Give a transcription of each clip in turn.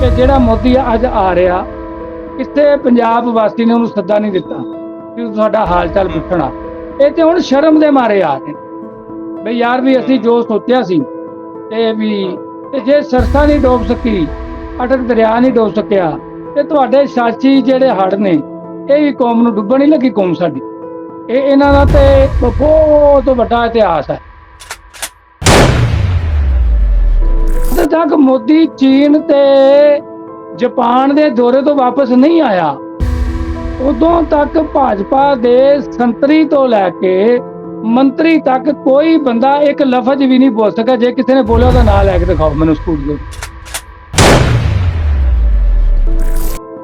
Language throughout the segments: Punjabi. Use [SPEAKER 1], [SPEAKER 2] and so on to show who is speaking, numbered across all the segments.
[SPEAKER 1] ਕਿ ਜਿਹੜਾ ਮੋਦੀ ਅੱਜ ਆ ਰਿਹਾ ਕਿਸੇ ਪੰਜਾਬ ਵਾਸੀ ਨੇ ਉਹਨੂੰ ਸੱਦਾ ਨਹੀਂ ਦਿੱਤਾ ਕਿ ਤੁਹਾਡਾ ਹਾਲ ਚਾਲ ਪੁੱਛਣਾ। ਇਹ ਤੇ ਹੁਣ ਸ਼ਰਮ ਦੇ ਮਾਰੇ ਆ ਰਹੇ ਨੇ। ਬਈ ਯਾਰ ਵੀ ਅਸੀਂ ਜੋ ਸੋਚਿਆ ਸੀ ਤੇ ਵੀ ਤੇ ਜੇ ਸਰਸਾ ਨਹੀਂ ਡੋਬ ਸਕੀ ਅਟਕ ਦਰਿਆ ਨਹੀਂ ਡੋਬ ਸਕਿਆ, ਤੇ ਤੁਹਾਡੇ ਸਾਚੀ ਜਿਹੜੇ ਹੜ ਨੇ, ਇਹ ਵੀ ਕੌਮ ਨੂੰ ਡੁੱਬਣ ਨਹੀਂ ਲੱਗੀ ਕੌਮ ਸਾਡੀ। ਇਹ ਇਹਨਾਂ ਦਾ ਤੇ ਬਹੁਤ ਵੱਡਾ ਇਤਿਹਾਸ ਹੈ। ਜਦੋਂ ਤੱਕ ਮੋਦੀ, ਚੀਨ ਤੇ ਜਾਪਾਨ ਦੇ ਦੌਰੇ ਤੋਂ ਵਾਪਸ ਨਹੀਂ ਆਇਆ। ਉਦੋਂ ਤੱਕ ਭਾਜਪਾ ਦੇ ਸੰਤਰੀ ਤੋਂ ਲੈ ਕੇ ਮੰਤਰੀ ਤੱਕ ਕੋਈ ਬੰਦਾ ਇੱਕ ਲਫ਼ਜ਼ ਵੀ ਨਹੀਂ ਬੋਲ ਸਕਿਆ। ਜੇ ਕਿਸੇ ਨੇ ਬੋਲਿਆ ਉਹਦਾ ਨਾਂ ਲੈ ਕੇ ਦਿਖਾਓ ਮੈਨੂੰ ਸਟੂਡੀਓ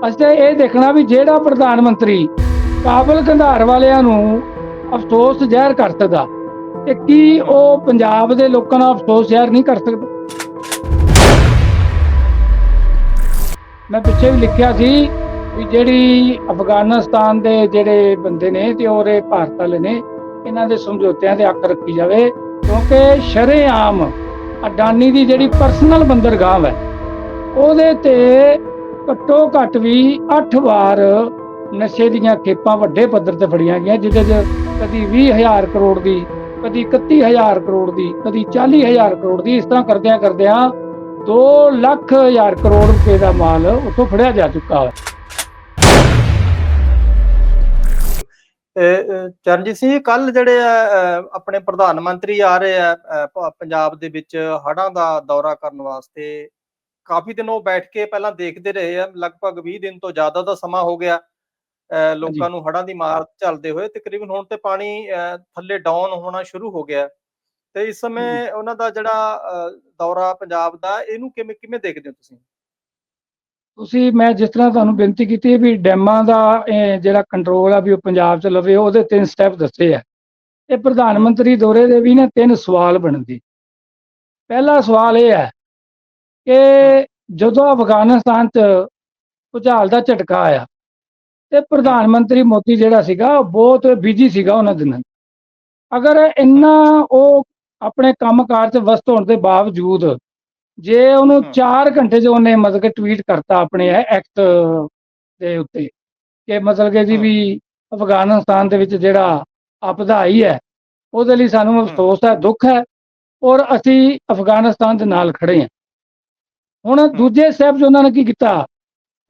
[SPEAKER 1] ਅਸੀਂ ਇਹ ਦੇਖਣਾ ਵੀ ਜਿਹੜਾ ਪ੍ਰਧਾਨ ਮੰਤਰੀ ਕਾਬਲ ਕੰਧਾਰ ਵਾਲਿਆਂ ਨੂੰ ਅਫਸੋਸ ਜ਼ਾਹਿਰ ਕਰ ਸਕਦਾ, ਤੇ ਕੀ ਉਹ ਪੰਜਾਬ ਦੇ ਲੋਕਾਂ ਨਾਲ ਅਫਸੋਸ ਜ਼ਾਹਿਰ ਨਹੀਂ ਕਰ ਸਕਦਾ? ਮੈਂ ਪਿੱਛੇ ਵੀ ਲਿਖਿਆ ਸੀ ਵੀ ਜਿਹੜੀ ਅਫਗਾਨਿਸਤਾਨ ਦੇ ਜਿਹੜੇ ਬੰਦੇ ਨੇ ਤੇ ਉਹਰੇ ਭਾਰਤ ਵਾਲੇ ਨੇ, ਇਹਨਾਂ ਦੇ ਸਮਝੌਤਿਆਂ ਤੇ ਅੱਖ ਰੱਖੀ ਜਾਵੇ, ਕਿਉਂਕਿ ਸ਼ਰੇਆਮ ਅਡਾਨੀ ਦੀ ਜਿਹੜੀ ਪਰਸਨਲ ਬੰਦਰਗਾਹ ਹੈ, ਉਹਦੇ ਤੇ ਘੱਟੋ ਘੱਟ ਵੀ 8 ਵਾਰ ਨਸ਼ੇ ਦੀਆਂ ਖੇਪਾਂ ਵੱਡੇ ਪੱਧਰ ਤੇ ਫੜੀਆਂ ਗਈਆਂ, ਜਿਹਦੇ 'ਚ ਕਦੀ 20000 ਕਰੋੜ ਦੀ, ਕਦੀ 31000 ਕਰੋੜ ਦੀ, ਕਦੀ 40000 ਕਰੋੜ ਦੀ ਇਸ ਤਰ੍ਹਾਂ ਕਰਦਿਆਂ ਕਰਦਿਆਂ 2 ਲੱਖ ਹਜ਼ਾਰ ਕਰੋੜ ਰੁਪਏ ਦਾ ਮਾਲ ਉੱਥੋਂ ਫੜਿਆ ਜਾ ਚੁੱਕਾ ਹੈ।
[SPEAKER 2] ਚਰਨਜੀਤ ਸਿੰਘ ਕੱਲ ਜਿਹੜੇ ਆਪਣੇ ਪ੍ਰਧਾਨ ਮੰਤਰੀ ਆ ਰਹੇ ਆ ਪੰਜਾਬ ਦੇ ਵਿੱਚ ਹੜ੍ਹਾਂ ਦਾ ਦੌਰਾ ਕਰਨ ਵਾਸਤੇ ਕਾਫੀ ਦਿਨ ਉਹ ਬੈਠ ਕੇ ਪਹਿਲਾਂ ਦੇਖਦੇ ਰਹੇ ਆ ਲਗਭਗ 20 ਦਿਨ ਤੋਂ ਜ਼ਿਆਦਾ ਦਾ ਸਮਾਂ ਹੋ ਗਿਆ ਲੋਕਾਂ ਨੂੰ ਹੜ੍ਹਾਂ ਦੀ ਮਾਰ ਚੱਲਦੇ ਹੋਏ ਤਕਰੀਬਨ ਹੁਣ ਤੇ ਪਾਣੀ ਥੱਲੇ ਡਾਊਨ ਹੋਣਾ ਸ਼ੁਰੂ ਹੋ ਗਿਆ। ਤੇ ਇਸ ਸਮੇਂ ਉਹਨਾਂ ਦਾ ਜਿਹੜਾ ਦੌਰਾ ਪੰਜਾਬ ਦਾ ਇਹਨੂੰ ਕਿਵੇਂ ਕਿਵੇਂ ਦੇਖਦੇ ਹੋ ਤੁਸੀਂ?
[SPEAKER 1] ਤੁਸੀਂ ਮੈਂ ਜਿਸ ਤਰ੍ਹਾਂ ਤੁਹਾਨੂੰ ਬੇਨਤੀ ਕੀਤੀ ਹੈ ਵੀ ਡੈਮਾਂ ਦਾ ਜਿਹੜਾ ਕੰਟਰੋਲ ਆ ਵੀ ਉਹ ਪੰਜਾਬ 'ਚ ਲਵੇ ਉਹਦੇ ਤਿੰਨ ਸਟੈਪ ਦੱਸੇ ਆ। ਇਹ ਪ੍ਰਧਾਨ ਮੰਤਰੀ ਦੌਰੇ ਦੇ ਵੀ ਨਾ ਤਿੰਨ ਸਵਾਲ ਬਣਦੇ ਪਹਿਲਾ ਸਵਾਲ ਇਹ ਹੈ ਕਿ ਜਦੋਂ ਅਫਗਾਨਿਸਤਾਨ 'ਚ ਭੁਚਾਲ ਦਾ ਝਟਕਾ ਆਇਆ ਤੇ ਪ੍ਰਧਾਨ ਮੰਤਰੀ ਮੋਦੀ ਜਿਹੜਾ ਸੀਗਾ ਉਹ ਬਹੁਤ ਬਿਜ਼ੀ ਸੀਗਾ ਉਹਨਾਂ ਦਿਨਾਂ। ਅਗਰ ਇੰਨਾ ਉਹ ਆਪਣੇ ਕੰਮਕਾਰ 'ਚ ਵਸਤ ਹੋਣ ਦੇ ਬਾਵਜੂਦ ਜੇ ਉਹਨੂੰ
[SPEAKER 2] ਹਮ।
[SPEAKER 1] 4 ਘੰਟੇ 'ਚ ਉਹਨੇ ਮਤਲਬ ਕਿ ਟਵੀਟ ਕਰਤਾ ਆਪਣੇ ਐਕਟ ਦੇ ਉੱਤੇ ਕਿ ਮਤਲਬ ਕਿ ਜੀ। ਵੀ ਅਫਗਾਨਿਸਤਾਨ ਦੇ ਵਿੱਚ ਜਿਹੜਾ ਆਪਦਾ ਆਈ ਹੈ ਉਹਦੇ ਲਈ ਸਾਨੂੰ ਅਫਸੋਸ ਹੈ ਦੁੱਖ ਹੈ ਔਰ ਅਸੀਂ ਅਫਗਾਨਿਸਤਾਨ ਦੇ ਨਾਲ ਖੜੇ ਹਾਂ ਹੁਣ ਦੂਜੇ ਸਟੈਪ 'ਚ ਉਹਨਾਂ ਨੇ ਕੀ ਕੀਤਾ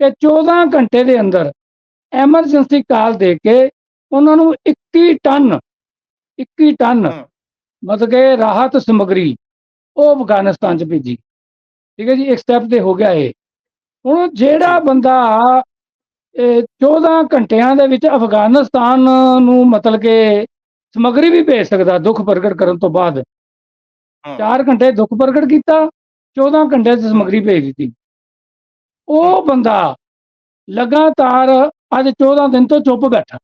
[SPEAKER 1] ਕਿ 14 ਘੰਟੇ ਦੇ ਅੰਦਰ ਐਮਰਜੈਂਸੀ ਕਾਲ ਦੇ ਕੇ ਉਹਨਾਂ ਨੂੰ 21 ਟਨ 21 ਟਨ। ਮਤਲਬ ਕਿ ਰਾਹਤ ਸਮਗਰੀ ਉਹ ਅਫਗਾਨਿਸਤਾਨ 'ਚ ਭੇਜੀ। ਠੀਕ ਹੈ ਜੀ ਇੱਕ ਸਟੈਪ ਤੇ ਹੋ ਗਿਆ ਇਹ। ਹੁਣ ਜਿਹੜਾ ਬੰਦਾ ਇਹ 14 ਘੰਟਿਆਂ ਦੇ ਵਿੱਚ ਅਫਗਾਨਿਸਤਾਨ ਨੂੰ ਮਤਲਬ ਕਿ ਸਮਗਰੀ ਵੀ ਭੇਜ ਸਕਦਾ ਦੁੱਖ ਪ੍ਰਗਟ ਕਰਨ ਤੋਂ ਬਾਅਦ।
[SPEAKER 2] ਹਮ।
[SPEAKER 1] 4 ਘੰਟੇ ਦੁੱਖ ਪ੍ਰਗਟ ਕੀਤਾ 14 ਘੰਟੇ 'ਚ ਸਮਗਰੀ ਭੇਜ ਦਿੱਤੀ। ਉਹ ਬੰਦਾ ਲਗਾਤਾਰ ਅੱਜ 14 ਦਿਨ ਤੋਂ ਚੁੱਪ ਬੈਠਾ।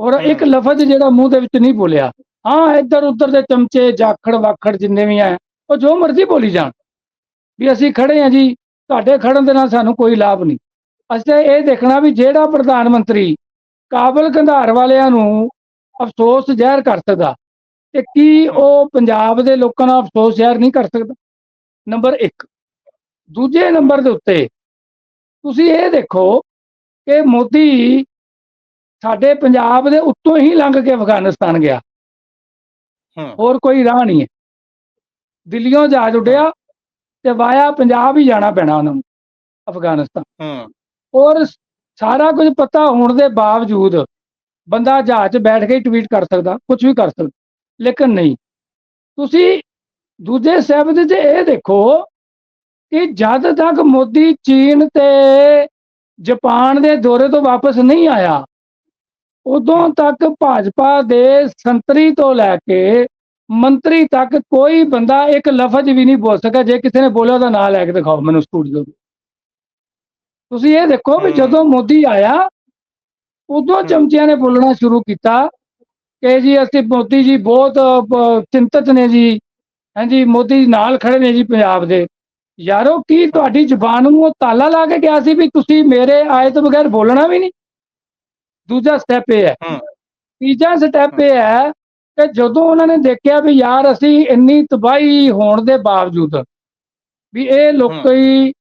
[SPEAKER 1] ਔਰ ਇੱਕ। ਲਫ਼ਜ਼ ਜਿਹੜਾ ਮੂੰਹ ਦੇ ਵਿੱਚ ਨਹੀਂ ਬੋਲਿਆ ਹਾਂ, ਇੱਧਰ ਉੱਧਰ ਦੇ ਚਮਚੇ, ਜਾਖੜ, ਵਾਖੜ ਜਿੰਨੇ ਵੀ ਆ, ਉਹ ਜੋ ਮਰਜ਼ੀ ਬੋਲੀ ਜਾਣ। ਵੀ ਅਸੀਂ ਖੜੇ ਆ ਜੀ, ਤੁਹਾਡੇ ਖੜਨ ਦੇ ਨਾਲ ਸਾਨੂੰ ਕੋਈ ਲਾਭ ਨਹੀਂ। ਅਸੀਂ ਤਾਂ ਇਹ ਦੇਖਣਾ ਵੀ ਜਿਹੜਾ ਪ੍ਰਧਾਨ ਮੰਤਰੀ ਕਾਬਲ ਕੰਧਾਰ ਵਾਲਿਆਂ ਨੂੰ ਅਫਸੋਸ ਜ਼ਾਹਿਰ ਕਰ ਸਕਦਾ, ਤੇ ਕੀ ਉਹ ਪੰਜਾਬ ਦੇ ਲੋਕਾਂ ਨਾਲ ਅਫਸੋਸ ਜ਼ਾਹਿਰ ਨਹੀਂ ਕਰ ਸਕਦਾ? ਨੰਬਰ 1 ਦੂਜੇ ਨੰਬਰ ਦੇ ਉੱਤੇ ਤੁਸੀਂ ਇਹ ਦੇਖੋ ਕਿ ਮੋਦੀ ਸਾਡੇ ਪੰਜਾਬ ਦੇ ਉੱਤੋਂ ਹੀ ਲੰਘ ਕੇ ਅਫਗਾਨਿਸਤਾਨ ਗਿਆ। ਹੋਰ ਕੋਈ ਰਾਹ ਨਹੀਂ ਹੈ। ਦਿੱਲੀੋਂ ਜਹਾਜ਼ ਉੱਡਿਆ ਤੇ ਵਾਇਆ ਪੰਜਾਬ ਹੀ ਜਾਣਾ ਪੈਣਾ ਉਹਨਾਂ ਨੂੰ ਅਫਗਾਨਿਸਤਾਨ।
[SPEAKER 2] ਹੂੰ।
[SPEAKER 1] ਔਰ ਸਾਰਾ ਕੁਝ ਪਤਾ ਹੋਣ ਦੇ ਬਾਵਜੂਦ ਬੰਦਾ ਜਹਾਜ਼ 'ਚ ਬੈਠ ਕੇ ਟਵੀਟ ਕਰ ਸਕਦਾ ਕੁਝ ਵੀ ਕਰ ਸਕਦਾ ਲੇਕਿਨ ਨਹੀਂ। ਤੁਸੀਂ ਦੂਜੇ ਸ਼ਬਦ 'ਚ ਇਹ ਦੇਖੋ ਕਿ ਜਦ ਤੱਕ ਮੋਦੀ ਚੀਨ ਤੇ ਜਾਪਾਨ ਦੇ ਦੌਰੇ ਤੋਂ ਵਾਪਸ ਨਹੀਂ ਆਇਆ ਉਦੋਂ ਤੱਕ ਭਾਜਪਾ ਦੇ ਸੰਤਰੀ ਤੋਂ ਲੈ ਕੇ ਮੰਤਰੀ ਤੱਕ ਕੋਈ ਬੰਦਾ ਇੱਕ ਲਫ਼ਜ਼ ਵੀ ਨਹੀਂ ਬੋਲ ਸਕਿਆ ਜੇ ਕਿਸੇ ਨੇ ਬੋਲਿਆ ਉਹਦਾ ਨਾਂ ਲੈ ਕੇ ਦਿਖਾਓ ਮੈਨੂੰ ਸਟੂਡੀਓ ਤੁਸੀਂ ਇਹ ਦੇਖੋ ਵੀ। ਜਦੋਂ ਮੋਦੀ ਆਇਆ ਉਦੋਂ। ਚਮਚਿਆਂ ਨੇ ਬੋਲਣਾ ਸ਼ੁਰੂ ਕੀਤਾ ਕਿ ਜੀ ਅਸੀਂ ਮੋਦੀ ਜੀ ਬਹੁਤ ਚਿੰਤਤ ਨੇ ਜੀ ਹਾਂਜੀ ਮੋਦੀ ਨਾਲ ਖੜੇ ਨੇ ਜੀ ਪੰਜਾਬ ਦੇ ਯਾਰੋ ਕੀ ਤੁਹਾਡੀ ਜ਼ੁਬਾਨ ਨੂੰ ਉਹ ਤਾਲਾ ਲਾ ਕੇ ਗਿਆ ਸੀ ਵੀ ਤੁਸੀਂ ਮੇਰੇ ਆਏ ਤੋਂ ਬਗੈਰ ਬੋਲਣਾ ਵੀ ਨਹੀਂ ਦੂਜਾ ਸਟੈਪ ਇਹ ਹੈ। ਤੀਜਾ ਸਟੈਪ ਇਹ ਹੈ ਕਿ ਜਦੋਂ ਉਹਨਾਂ ਨੇ ਦੇਖਿਆ ਵੀ ਯਾਰ ਅਸੀਂ ਇੰਨੀ ਤਬਾਹੀ ਹੋਣ ਦੇ ਬਾਵਜੂਦ ਵੀ ਇਹ ਲੋਕੀ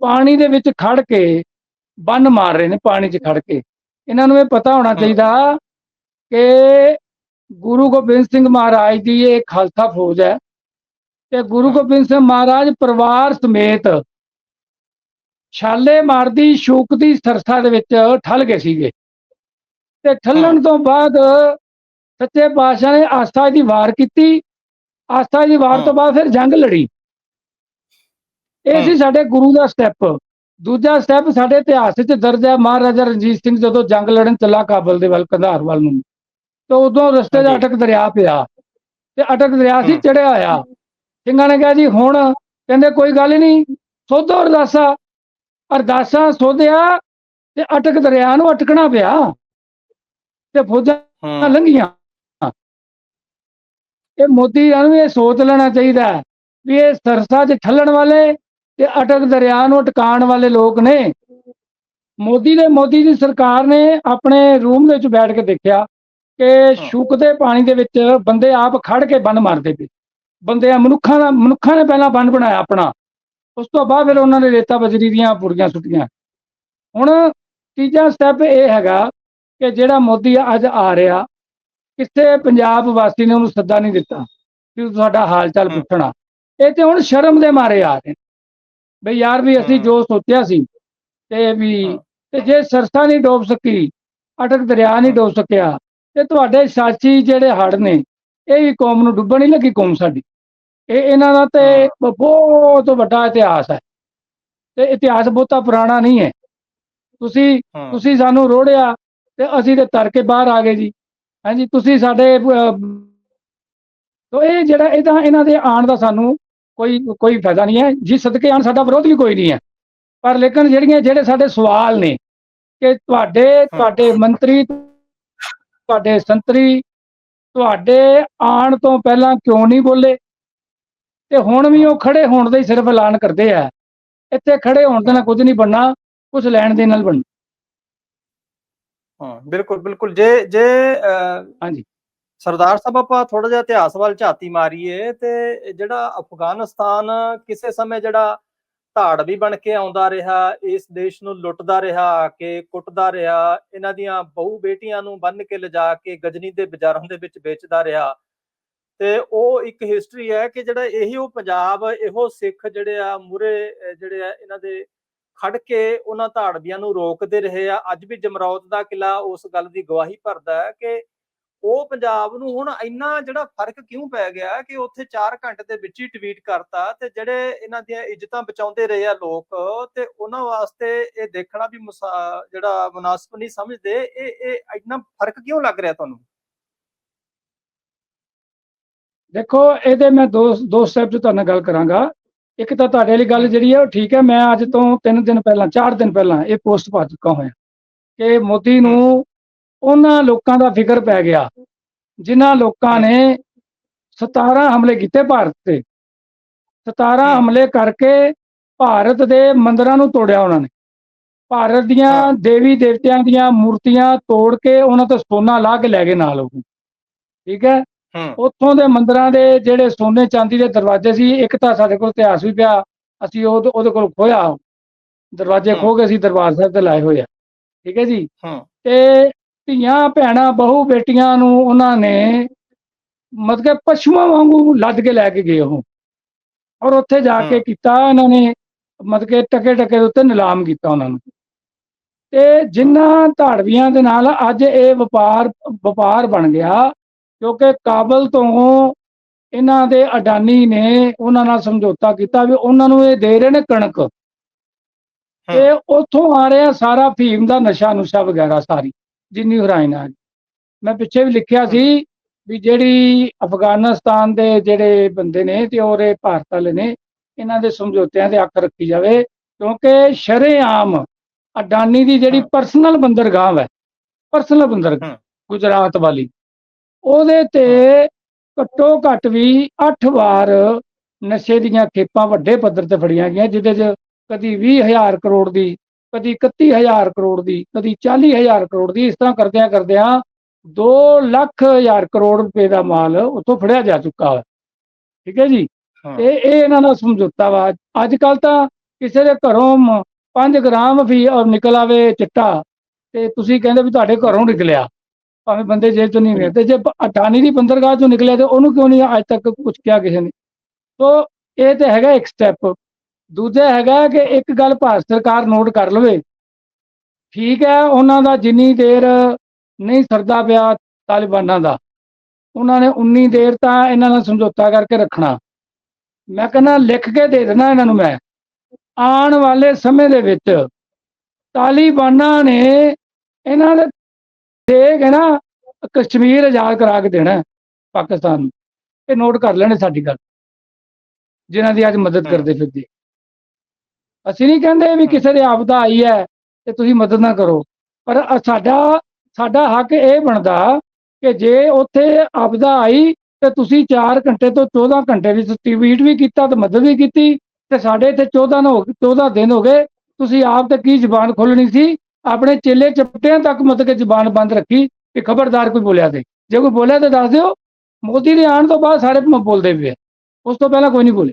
[SPEAKER 1] ਪਾਣੀ ਦੇ ਵਿੱਚ ਖੜ ਕੇ ਬੰਨ ਮਾਰ ਰਹੇ ਨੇ ਪਾਣੀ 'ਚ ਖੜ ਕੇ ਇਹਨਾਂ ਨੂੰ ਇਹ ਪਤਾ ਹੋਣਾ। ਚਾਹੀਦਾ ਕਿ ਗੁਰੂ ਗੋਬਿੰਦ ਸਿੰਘ ਮਹਾਰਾਜ ਦੀ ਇਹ ਖਾਲਸਾ ਫੌਜ ਹੈ ਤੇ ਗੁਰੂ। ਗੋਬਿੰਦ ਸਿੰਘ ਮਹਾਰਾਜ ਪਰਿਵਾਰ ਸਮੇਤ ਛਾਲੇ ਮਾਰਦੀ ਸ਼ੂਕ ਦੀ ਸਰਸਾ ਦੇ ਵਿੱਚ ਠੱਲ ਗਏ ਸੀਗੇ ਤੇ ਠੱਲਣ ਤੋਂ ਬਾਅਦ ਸੱਚੇ ਪਾਤਸ਼ਾਹ ਨੇ ਆਸਥਾ ਦੀ ਵਾਰ ਕੀਤੀ। ਆਸਥਾ ਦੀ ਵਾਰ। ਤੋਂ ਬਾਅਦ ਫਿਰ ਜੰਗ ਲੜੀ। ਇਹ ਸੀ। ਸਾਡੇ ਗੁਰੂ ਦਾ ਸਟੈਪ ਦੂਜਾ ਸਟੈਪ ਸਾਡੇ ਇਤਿਹਾਸ ਵਿੱਚ ਦਰਜ ਹੈ ਮਹਾਰਾਜਾ ਰਣਜੀਤ ਸਿੰਘ ਜਦੋਂ ਜੰਗ ਲੜਨ ਚੱਲਾ ਕਾਬਲ ਦੇ ਵੱਲ ਕੰਧਾਰ ਵੱਲ ਨੂੰ। ਤੇ ਉਦੋਂ ਰਸਤੇ 'ਚ। ਅਟਕ ਦਰਿਆ ਪਿਆ। ਤੇ ਅਟਕ ਦਰਿਆ ਸੀ। ਚੜਿਆ ਹੋਇਆ। ਸਿੰਘਾਂ ਨੇ ਕਿਹਾ ਜੀ ਹੁਣ ਕਹਿੰਦੇ ਕੋਈ ਗੱਲ ਨਹੀਂ। ਸੋਧੋ ਅਰਦਾਸਾ। ਅਰਦਾਸਾ ਸੋਧਿਆ ਤੇ ਅਟਕ ਦਰਿਆ ਨੂੰ ਅਟਕਣਾ ਪਿਆ। ਤੇ ਫੌਜਾਂ ਲੰਘੀਆਂ। ਇਹ ਮੋਦੀ ਨੂੰ ਇਹ ਸੋਚ ਲੈਣਾ ਚਾਹੀਦਾ ਵੀ ਇਹ ਸਰਸਾ 'ਚ ਠੱਲਣ ਵਾਲੇ ਤੇ ਅਟਕ ਦਰਿਆ ਨੂੰ ਅਟਕਾਉਣ ਵਾਲੇ ਲੋਕ ਨੇ। ਮੋਦੀ ਦੇ ਮੋਦੀ ਦੀ ਸਰਕਾਰ ਨੇ ਆਪਣੇ ਰੂਮ ਦੇ ਵਿੱਚ ਬੈਠ ਕੇ ਦੇਖਿਆ ਕਿ ਸ਼ੁਕ ਦੇ ਪਾਣੀ ਦੇ ਵਿੱਚ ਬੰਦੇ ਆਪ ਖੜ ਕੇ ਬੰਨ ਮਾਰਦੇ ਪਏ। ਬੰਦੇ ਆ ਮਨੁੱਖਾਂ ਦਾ ਮਨੁੱਖਾਂ ਨੇ ਪਹਿਲਾਂ ਬੰਨ ਬਣਾਇਆ ਆਪਣਾ। ਉਸ ਤੋਂ ਬਾਅਦ ਫਿਰ ਉਹਨਾਂ ਨੇ ਰੇਤਾ ਬਜਰੀ ਦੀਆਂ ਪੁਰੀਆਂ ਸੁੱਟੀਆਂ। ਹੁਣ ਤੀਜਾ ਸਟੈਪ ਇਹ ਹੈਗਾ ਕਿ ਜਿਹੜਾ ਮੋਦੀ ਅੱਜ ਆ ਰਿਹਾ ਕਿਸੇ ਪੰਜਾਬ ਵਾਸੀ ਨੇ ਉਹਨੂੰ ਸੱਦਾ ਨਹੀਂ ਦਿੱਤਾ ਕਿ ਤੁਹਾਡਾ ਹਾਲ ਚਾਲ। ਪੁੱਛਣਾ ਇਹ ਤੇ ਹੁਣ ਸ਼ਰਮ ਦੇ ਮਾਰੇ ਆ ਰਹੇ। ਬਈ ਯਾਰ ਵੀ ਅਸੀਂ। ਜੋ ਸੋਚਿਆ ਸੀ ਤੇ ਵੀ। ਤੇ ਜੇ ਸਰਸਾ ਨਹੀਂ ਡੋਬ ਸਕੀ ਅਟਕ ਦਰਿਆ ਨਹੀਂ। ਡੋਬ ਸਕਿਆ ਤੇ ਤੁਹਾਡੇ ਸਾਚੀ ਜਿਹੜੇ ਹੜ ਨੇ ਇਹ ਵੀ ਕੌਮ ਨੂੰ ਡੁੱਬਣ ਨਹੀਂ ਲੱਗੀ ਕੌਮ ਸਾਡੀ ਇਹ ਇਹਨਾਂ ਦਾ ਤੇ ਬਹੁਤ ਵੱਡਾ ਇਤਿਹਾਸ ਹੈ ਤੇ ਇਤਿਹਾਸ ਬਹੁਤਾ ਪੁਰਾਣਾ ਨਹੀਂ ਹੈ ਤੁਸੀਂ ਤੁਸੀਂ ਸਾਨੂੰ ਰੋੜਿਆ ਤੇ ਅਸੀਂ ਤੇ ਤਰ ਕੇ ਬਾਹਰ ਆ ਗਏ ਜੀ। ਹਾਂਜੀ ਤੁਸੀਂ ਸਾਡੇ ਤੋ ਇਹ ਜਿਹੜਾ ਇਹ ਤਾਂ ਇਹਨਾਂ ਦੇ ਆਣ ਦਾ ਸਾਨੂੰ ਕੋਈ ਕੋਈ ਫਾਇਦਾ ਨਹੀਂ ਹੈ। ਜੀ ਸਦਕੇ ਆਣ ਸਾਡਾ ਵਿਰੋਧ ਵੀ ਕੋਈ ਨਹੀਂ ਹੈ। ਪਰ ਲੇਕਿਨ ਜਿਹੜੀਆਂ ਜਿਹੜੇ ਸਾਡੇ ਸਵਾਲ ਨੇ ਕਿ ਤੁਹਾਡੇ ਤੁਹਾਡੇ ਮੰਤਰੀ ਤੁਹਾਡੇ ਸੰਤਰੀ ਤੁਹਾਡੇ ਆਣ ਤੋਂ ਪਹਿਲਾਂ ਕਿਉਂ ਨਹੀਂ ਬੋਲੇ? ਤੇ ਹੁਣ ਵੀ ਉਹ ਖੜੇ ਹੋਣ ਦਾ ਹੀ ਸਿਰਫ ਐਲਾਨ ਕਰਦੇ ਆ। ਇੱਥੇ ਖੜੇ ਹੋਣ ਦੇ ਨਾਲ ਕੁਝ ਨਹੀਂ ਬਣਨਾ ਕੁਝ ਲੈਣ ਦੇ ਨਾਲ ਬਣਨਾ।
[SPEAKER 2] ਹਾਂ ਬਿਲਕੁਲ ਬਿਲਕੁਲ। ਜੇ ਜੇ
[SPEAKER 1] ਹਾਂਜੀ।
[SPEAKER 2] ਸਰਦਾਰ ਸਾਹਿਬ ਆਪਾਂ ਥੋੜਾ ਜਿਹਾ ਇਤਿਹਾਸ ਵੱਲ ਝਾਤੀ ਮਾਰੀਏ ਤੇ ਜਿਹੜਾ ਅਫਗਾਨਿਸਤਾਨ ਕਿਸੇ ਸਮੇਂ ਜਿਹੜਾ ਧਾੜ ਵੀ ਬਣ ਕੇ ਆਉਂਦਾ ਰਿਹਾ ਇਸ ਦੇਸ਼ ਨੂੰ ਲੁੱਟਦਾ ਰਿਹਾ ਕਿ ਕੁੱਟਦਾ ਰਿਹਾ ਇਹਨਾਂ ਦੀਆਂ ਬਹੂ ਬੇਟੀਆਂ ਨੂੰ ਬੰਨ ਕੇ ਲਿਜਾ ਕੇ ਗਜਨੀ ਦੇ ਬਾਜ਼ਾਰਾਂ ਦੇ ਵਿੱਚ ਵੇਚਦਾ ਰਿਹਾ। ਤੇ ਉਹ ਇੱਕ ਹਿਸਟਰੀ ਹੈ ਕਿ ਜਿਹੜਾ ਇਹੀ ਉਹ ਪੰਜਾਬ ਇਹੋ ਸਿੱਖ ਜਿਹੜੇ ਆ ਮੂਰੇ ਜਿਹੜੇ ਆ ਇਹਨਾਂ ਦੇ ਖੜ ਕੇ ਉਹਨਾਂ ਧਾੜਵੀਆਂ ਨੂੰ ਰੋਕਦੇ ਰਹੇ ਆ। ਅੱਜ ਵੀ ਜਮਰੌਤ ਦਾ ਕਿਲਾ ਉਸ ਗੱਲ ਦੀ ਗਵਾਹੀ ਭਰਦਾ ਹੈ ਕਿ ਉਹ ਪੰਜਾਬ ਨੂੰ ਹੁਣ ਇੰਨਾ ਜਿਹੜਾ ਫ਼ਰਕ ਕਿਉਂ ਪੈ ਗਿਆ ਕਿ ਉੱਥੇ 4 ਘੰਟੇ ਦੇ ਵਿੱਚ ਹੀ ਟਵੀਟ ਕਰਤਾ ਤੇ ਜਿਹੜੇ ਇਹਨਾਂ ਦੀਆਂ ਇੱਜ਼ਤਾਂ ਬਚਾਉਂਦੇ ਰਹੇ ਆ ਲੋਕ ਤੇ ਉਹਨਾਂ ਵਾਸਤੇ ਇਹ ਦੇਖਣਾ ਵੀ ਮੁਸਾ- ਜਿਹੜਾ ਮੁਨਾਸਬ ਨਹੀਂ ਸਮਝਦੇ, ਇਹ ਇਹ ਇੰਨਾ ਫ਼ਰਕ ਕਿਉਂ ਲੱਗ ਰਿਹਾ ਤੁਹਾਨੂੰ?
[SPEAKER 1] ਦੇਖੋ, ਇਹਦੇ ਮੈਂ ਦੋ ਦੋ ਸਟੈਪ 'ਚ ਤੁਹਾਡੇ ਨਾਲ ਗੱਲ ਕਰਾਂਗਾ। ਇੱਕ ਤਾਂ ਤੁਹਾਡੇ ਵਾਲੀ ਗੱਲ ਜਿਹੜੀ ਹੈ ਉਹ ਠੀਕ ਹੈ ਮੈਂ ਅੱਜ ਤੋਂ 3 ਦਿਨ ਪਹਿਲਾਂ 4 ਦਿਨ ਪਹਿਲਾਂ ਇਹ ਪੋਸਟ ਪਾ ਚੁੱਕਾ ਹੋਇਆ ਕਿ ਮੋਦੀ ਨੂੰ ਉਹਨਾਂ ਲੋਕਾਂ ਦਾ ਫਿਕਰ ਪੈ ਗਿਆ ਜਿਨ੍ਹਾਂ ਲੋਕਾਂ ਨੇ 17 ਹਮਲੇ ਕੀਤੇ ਭਾਰਤ ਤੇ 17
[SPEAKER 2] ਹਮ।
[SPEAKER 1] ਹਮਲੇ ਕਰਕੇ ਭਾਰਤ ਦੇ ਮੰਦਰਾਂ ਨੂੰ ਤੋੜਿਆ ਉਹਨਾਂ ਨੇ ਭਾਰਤ ਦੀਆਂ। ਦੇਵੀ ਦੇਵਤਿਆਂ ਦੀਆਂ ਮੂਰਤੀਆਂ ਤੋੜ ਕੇ ਉਹਨਾਂ ਤੋਂ ਸੋਨਾ ਲਾ ਕੇ ਲੈ ਗਏ ਨਾਲ ਉਹ ਠੀਕ ਹੂੰ ਉੱਥੋਂ ਦੇ ਮੰਦਰਾਂ ਦੇ ਜਿਹੜੇ ਸੋਨੇ ਚਾਂਦੀ ਦੇ ਦਰਵਾਜ਼ੇ ਸੀ ਇੱਕ ਤਾਂ ਸਾਡੇ ਕੋਲ ਇਤਿਹਾਸ ਵੀ ਪਿਆ ਅਸੀਂ ਉਹ ਉਹਦੇ ਕੋਲ ਖੋਇਆ ਦਰਵਾਜ਼ੇ। ਖੋ ਕੇ ਅਸੀਂ ਦਰਬਾਰ ਸਾਹਿਬ ਤੇ ਲਾਏ ਹੋਏ ਆ। ਠੀਕ ਹੈ ਜੀ?
[SPEAKER 2] ਹੂੰ।
[SPEAKER 1] ਤੇ ਧੀਆਂ ਭੈਣਾਂ ਬਹੂ ਬੇਟੀਆਂ ਨੂੰ ਉਹਨਾਂ ਨੇ ਮਤਲਬ ਪਸ਼ੂਆਂ ਵਾਂਗੂ ਲੱਦ ਕੇ ਲੈ ਕੇ ਗਏ ਉਹ। ਔਰ ਉੱਥੇ ਜਾ ਕੇ। ਕੀਤਾ ਇਹਨਾਂ ਨੇ ਮਤਲਬ ਕਿ ਟਕੇ ਟਕੇ ਦੇ ਉੱਤੇ ਨਿਲਾਮ ਕੀਤਾ ਉਹਨਾਂ ਨੂੰ। ਤੇ ਜਿਨ੍ਹਾਂ ਧਾੜਵੀਆਂ ਦੇ ਨਾਲ ਅੱਜ ਇਹ ਵਪਾਰ ਵਪਾਰ ਬਣ ਗਿਆ ਕਿਉਂਕਿ ਕਾਬਲ ਤੋਂ ਇਹਨਾਂ ਦੇ ਅਡਾਨੀ ਨੇ ਉਹਨਾਂ ਨਾਲ ਸਮਝੌਤਾ ਕੀਤਾ ਵੀ ਉਹਨਾਂ ਨੂੰ ਇਹ ਦੇ ਰਹੇ ਨੇ ਕਣਕ ਤੇ ਉੱਥੋਂ ਆ ਰਿਹਾ ਸਾਰਾ ਫੀਮ ਦਾ ਨਸ਼ਾ ਨੁਸ਼ਾ ਵਗੈਰਾ ਸਾਰੀ ਜਿੰਨੀ ਹਰਾਇਨ ਆ ਮੈਂ ਪਿੱਛੇ ਵੀ ਲਿਖਿਆ ਸੀ ਵੀ ਜਿਹੜੀ ਅਫਗਾਨਿਸਤਾਨ ਦੇ ਜਿਹੜੇ ਬੰਦੇ ਨੇ ਤੇ ਇਹ ਭਾਰਤ ਵਾਲੇ ਨੇ ਇਹਨਾਂ ਦੇ ਸਮਝੌਤਿਆਂ ਤੇ ਅੱਖ ਰੱਖੀ ਜਾਵੇ ਕਿਉਂਕਿ ਸ਼ਰੇਆਮ ਅਡਾਨੀ ਦੀ ਜਿਹੜੀ। ਪਰਸਨਲ ਬੰਦਰਗਾਹ ਹੈ ਪਰਸਨਲ ਬੰਦਰਗਾਹ। ਗੁਜਰਾਤ ਵਾਲੀ ਉਹਦੇ ਤੇ ਘੱਟੋ ਘੱਟ ਵੀ 8 ਵਾਰ ਨਸ਼ੇ ਦੀਆਂ ਖੇਪਾਂ ਵੱਡੇ ਪੱਧਰ ਤੇ ਫੜੀਆਂ ਗਈਆਂ ਜਿਹਦੇ 'ਚ ਕਦੀ 20000 ਕਰੋੜ ਦੀ ਕਦੀ 31000 ਕਰੋੜ ਦੀ ਕਦੀ 40000 ਕਰੋੜ ਦੀ ਇਸ ਤਰ੍ਹਾਂ ਕਰਦਿਆਂ ਕਰਦਿਆਂ 2 ਲੱਖ ਹਜ਼ਾਰ ਕਰੋੜ ਰੁਪਏ ਦਾ ਮਾਲ ਉੱਥੋਂ ਫੜਿਆ ਜਾ ਚੁੱਕਾ ਹੈ। ਠੀਕ ਹੈ ਜੀ। ਤੇ ਇਹ ਇਹਨਾਂ ਦਾ ਸਮਝੌਤਾ ਵਾ। ਅੱਜ ਕੱਲ ਤਾਂ ਕਿਸੇ ਦੇ ਘਰੋਂ 5 ਗ੍ਰਾਮ ਵੀ ਨਿਕਲ ਆਵੇ ਚਿੱਟਾ ਤੇ ਤੁਸੀਂ ਕਹਿੰਦੇ ਵੀ ਤੁਹਾਡੇ ਘਰੋਂ ਨਿਕਲਿਆ। ਭਾਵੇਂ ਬੰਦੇ ਜੇਲ੍ਹ ਚੋਂ ਨਹੀਂ ਗਏ ਤੇ ਜੇ ਪ- ਅਟਾਨੀ ਦੀ ਬੰਦਰਗਾਹ ਚੋਂ ਨਿਕਲਿਆ ਤੇ ਉਹਨੂੰ ਕਿਉਂ ਨਹੀਂ ਅੱਜ ਤੱਕ ਕੁਝ ਕਿਹਾ ਕਿਸੇ ਨੇ? ਸੋ ਇਹ ਤੇ ਹੈਗਾ ਇੱਕ ਸਟੈਪ ਦੂਜਾ ਹੈਗਾ ਕਿ ਇੱਕ ਗੱਲ ਭਾਰਤ ਸਰਕਾਰ ਨੋਟ ਕਰ ਲਵੇ। ਠੀਕ ਹੈ, ਉਹਨਾਂ ਦਾ ਜਿੰਨੀ ਦੇਰ ਨਹੀਂ ਸਰਦਾ ਪਿਆ ਤਾਲਿਬਾਨਾਂ ਦਾ, ਉਹਨਾਂ ਨੇ ਉਨੀ ਦੇਰ ਤਾਂ ਇਹਨਾਂ ਨਾਲ ਸਮਝੌਤਾ ਕਰਕੇ ਰੱਖਣਾ। ਮੈਂ ਕਹਿੰਦਾ ਲਿਖ ਕੇ ਦੇ ਦੇਣਾ ਇਹਨਾਂ ਨੂੰ ਮੈਂ। ਆਉਣ ਵਾਲੇ ਸਮੇਂ ਦੇ ਵਿੱਚ ਤਾਲਿਬਾਨਾਂ ਨੇ ਇਹਨਾਂ ਦੇ ਦੇ ਕੇ ਨਾ ਕਸ਼ਮੀਰ ਆਜ਼ਾਦ ਕਰਾ ਕੇ ਦੇਣਾ ਹੈ ਪਾਕਿਸਤਾਨ ਨੂੰ। ਇਹ ਨੋਟ ਕਰ ਲੈਣੇ ਸਾਡੀ ਗੱਲ ਜਿਨ੍ਹਾਂ ਦੀ ਅੱਜ ਮਦਦ। ਕਰਦੇ ਫਿਰਦੇ। ਅਸੀਂ ਨਹੀਂ ਕਹਿੰਦੇ ਵੀ ਕਿਸੇ ਦੇ ਆਪਦਾ ਆਈ ਹੈ ਤੇ ਤੁਸੀਂ ਮਦਦ ਨਾ ਕਰੋ ਪਰ ਸਾਡਾ ਸਾਡਾ ਹੱਕ ਇਹ ਬਣਦਾ ਕਿ ਜੇ ਉੱਥੇ ਆਪਦਾ ਆਈ ਤੇ ਤੁਸੀਂ 4 ਘੰਟੇ ਤੋਂ 14 ਘੰਟੇ ਵਿੱਚ ਟਵੀਟ ਵੀ ਕੀਤਾ ਤੇ ਮਦਦ ਵੀ ਕੀਤੀ ਤੇ ਸਾਡੇ ਇੱਥੇ 14 ਨੂੰ ਹੋ ਗਏ 14 ਦਿਨ ਹੋ ਗਏ ਤੁਸੀਂ ਆਪ ਤੇ ਕੀ ਜ਼ੁਬਾਨ ਖੋਲਣੀ ਸੀ? ਆਪਣੇ ਚੇਲੇ ਚਪਟਿਆਂ ਤੱਕ ਮਤਲਬ ਕਿ ਜ਼ੁਬਾਨ ਬੰਦ ਰੱਖੀ ਕਿ ਖਬਰਦਾਰ ਕੋਈ ਬੋਲਿਆ ਤੇ। ਜੇ ਕੋਈ ਬੋਲਿਆ ਤਾਂ ਦੱਸ ਦਿਓ। ਮੋਦੀ ਦੇ ਆਉਣ ਤੋਂ ਬਾਅਦ ਸਾਰੇ ਬੋਲਦੇ ਪਏ ਆ। ਉਸ ਤੋਂ ਪਹਿਲਾਂ ਕੋਈ ਨਹੀਂ ਬੋਲੇ